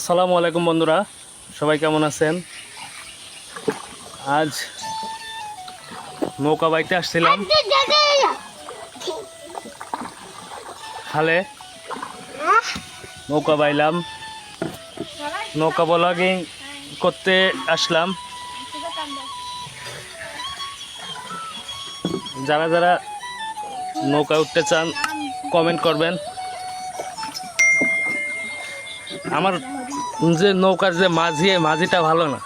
আসসালামু আলাইকুম বন্ধুরা, সবাই কেমন আছেন? আজ নৌকা বাইতে আসছিলাম। খালে নৌকা বাইলাম। নৌকা ব্লগিং করতে আসলাম। যারা যারা নৌকা উঠতে চান কমেন্ট করবেন। আমার যে নৌকার যে মাঝি মাঝিটা ভালো না।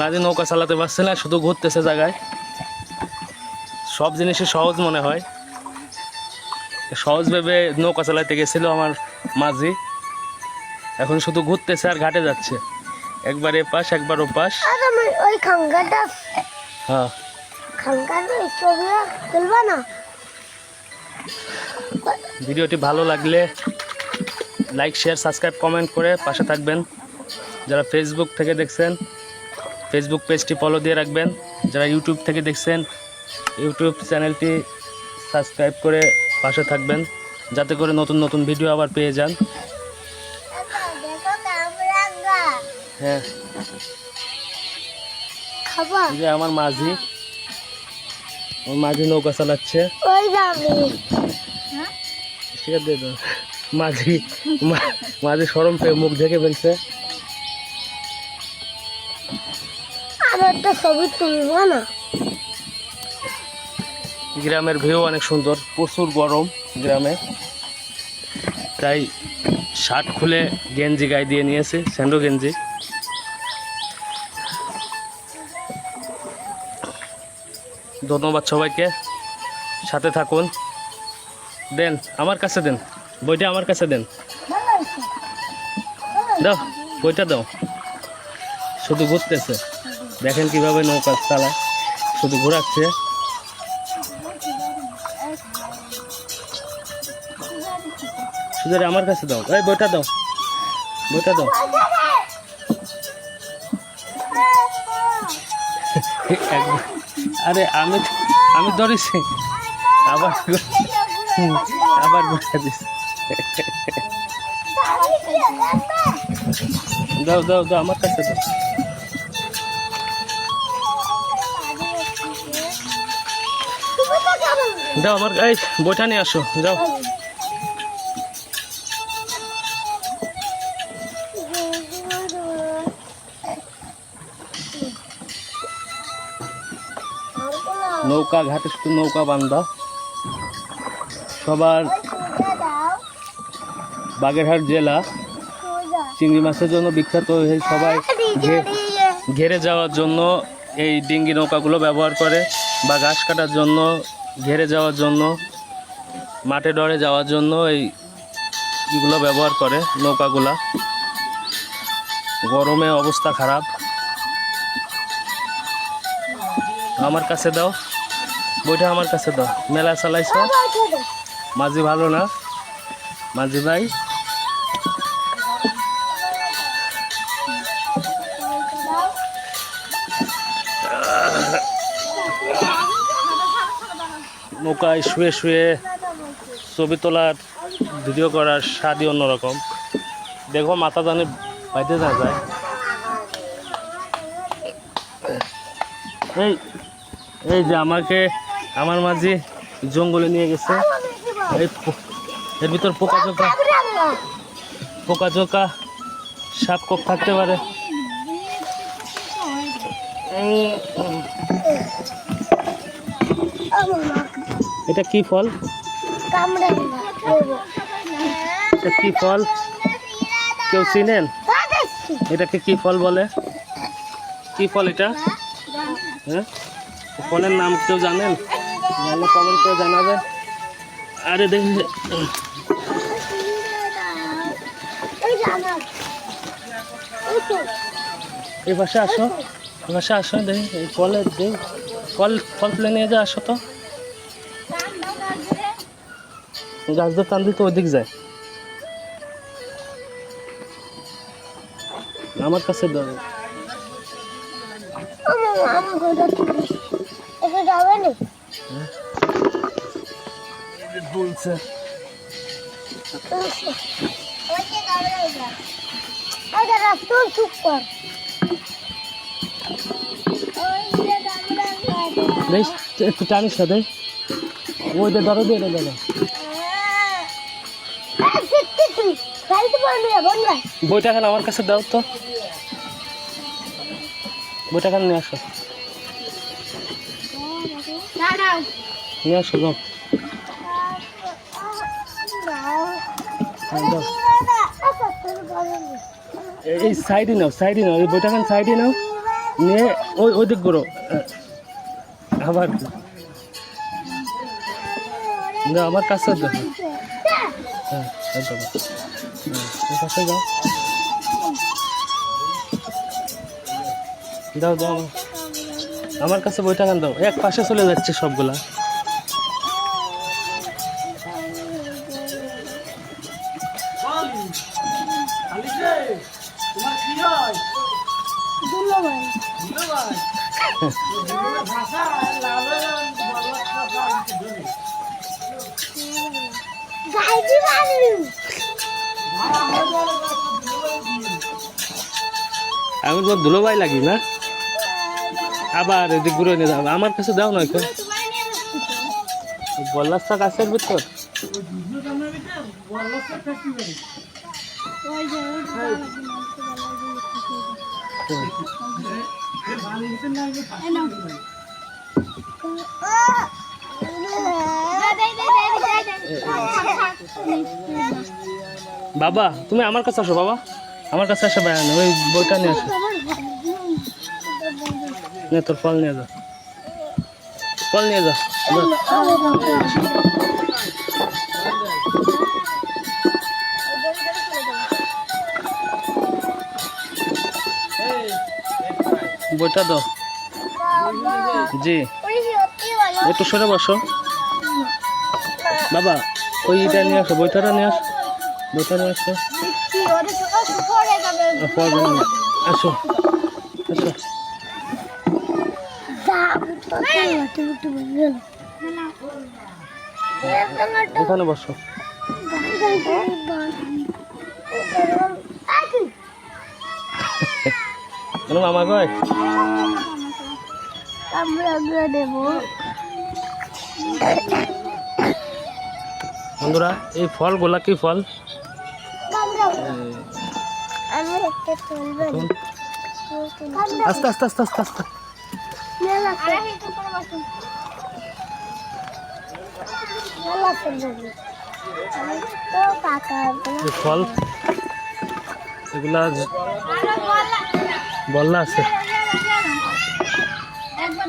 মাঝি নৌকা চালাতে পারছে না শুধু ঘুরতেছে জায়গায়। সব জিনিসই সহজ মনে হয়। সহজ ভেবে নৌকা চালাতে গেছিল আমার মাঝি। এখন শুধু ঘুরতেছে আর ঘাটে যাচ্ছে। একবার এপাশ একবার ও পাশ আমি ওই খাঙ্গাটা হ্যাঁ। ছবি তুলবা না? ভিডিওটি ভালো লাগলে লাইক শেয়ার সাবস্ক্রাইব কমেন্ট করে পাশে থাকবেন। যারা ফেসবুক থেকে দেখছেন ফেসবুক পেজটি ফলো দিয়ে রাখবেন। যারা ইউটিউব থেকে দেখছেন ইউটিউব চ্যানেলটি সাবস্ক্রাইব করে পাশে থাকবেন। যাতে করে নতুন নতুন ভিডিও আবার পেয়ে যান। হ্যাঁ। যে আমার মাঝি। ওর মাঝি নৌকা চালাচ্ছে। ওই যাবে ঠিক আছে দিয়ে দাও। মাঝি মাঝি সরম পেয়ে মুখ ঢেকে ফেলছে। আর একটা ছবি তুলবা না গ্রামের ভিউ অনেক সুন্দর প্রচুর গরম গ্রামে। তাই শার্ট খুলে গেঞ্জি গায়ে দিয়ে নিয়েছে স্যান্ডো গেঞ্জি। ধন্যবাদ সবাইকে সাথে থাকুন। দেন আমার কাছে দেন। বইটা আমার কাছে দেন। দাও, বইটা দাও। শুধু ঘুরতেছে দেখেন কীভাবে নৌকা চালায়। শুধু ঘোরাচ্ছে। শুধু আমার কাছে দাও। এই বইটা দাও। বইটা দাও। আরে, আমি আমি ধরেছি। আবার আবার বইটা দিস দাও দাও দাও, আমার কাছে দাও। দাও আমার, এই, বইটা নিয়ে আসো, যাও। নৌকা, ঘাটে শুধু নৌকা বান্ধা। সবার বাগেরহাট জেলা। চিংড়ি মাছের জন্য বিখ্যাত এই সবাই ঘেরে যাওয়ার জন্য এই ডিঙ্গি নৌকাগুলো ব্যবহার করে বা ঘাস কাটার জন্য, ঘেরে যাওয়ার জন্য, মাঠে ডরে যাওয়ার জন্য এই এগুলো ব্যবহার করে নৌকাগুলা। গরমে অবস্থা খারাপ। আমার কাছে দাও। বইটা আমার কাছে দাও। মেলা চালাইছ? মাঝি ভালো না? মাঝি ভাই? নৌকায় শুয়ে শুয়ে ছবি তোলার, ভিডিও করার স্বাদই অন্যরকম। দেখো, মাথা জানে বাইতে না যায়। এই এই যে আমাকে, আমার মাঝে জঙ্গলে নিয়ে গেছে। এই এর ভিতর পোকা চোকা পোকা চোকা সাপ কোপ থাকতে পারে। এটা কি ফল? এটা কি ফল? কেউ চিনেন? এটাকে কি ফল বলে? কি ফল এটা? হ্যাঁ? ফলের নাম কেউ জানেন? জানলে কমেন্ট করে জানাবেন। আরে দেখি এই পাশে আসো। পাশে আসো দেখি। এই ফলে দেখি ফল ফল তুলে নিয়ে যা আসো তো। গাছ ধরে টান দিতে ওইদিক যায়। আমার কাছে দাও। আমার আমার ঘরটা তুলি এটা যাবে না দুলছে ওই যে কামরাঙ্গা দাঁড়া তুই চুপ কর ওই যে দাঁড়া দেখ একটু টানিস দেখ ওই ধরো দিয়ে ধরো বইটা খান আমার কাছে দাও তো। বইটা খান নিয়ে আসো। নিয়ে আসো যাও। হ্যাঁ, দাও। এই- সাইডে নাও সাইডে নাও। এই বইটা খান সাইডে নাও। নিয়ে ওই ওই দিক করো আবার। না আমার কাছে দাও। হ্যাঁ। হ্যাঁ, যাও দাও দাও। আমার- কাছে বইটা কেন দাও? এক পাশে চলে যাচ্ছে সবগুলা। পারবি আমি তোমার ধুলো ভাই লাগি না? আবার এদিক ঘুরে নিয়ে যাব আমার কাছে দাও না একটু বল্লাসটা কাছের ভিতর? বাবা, তুমি আমার কাছে আসো, বাবা। আমার কাছে আসো ভাই ওই বইটা নিয়ে আসো। নে, তোর ফল নিয়ে যা। ফল নিয়ে যা। যা। বইটা দাও। জি। একটু সরে বসো। বাবা ওইটা নিয়ে আসো বইটাটা নিয়ে আসো। নিয়ে আসো আসো। আসো এখানে বসো। কেন মামা কয় বন্ধুরা এই ফলগুলা কি ফল আস্তে আস্তে আস্তে আস্তে আস্তে। ফল এগুলা বল্লা আছে। একবার